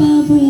Pablo.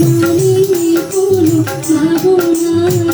নেই কোনো জানি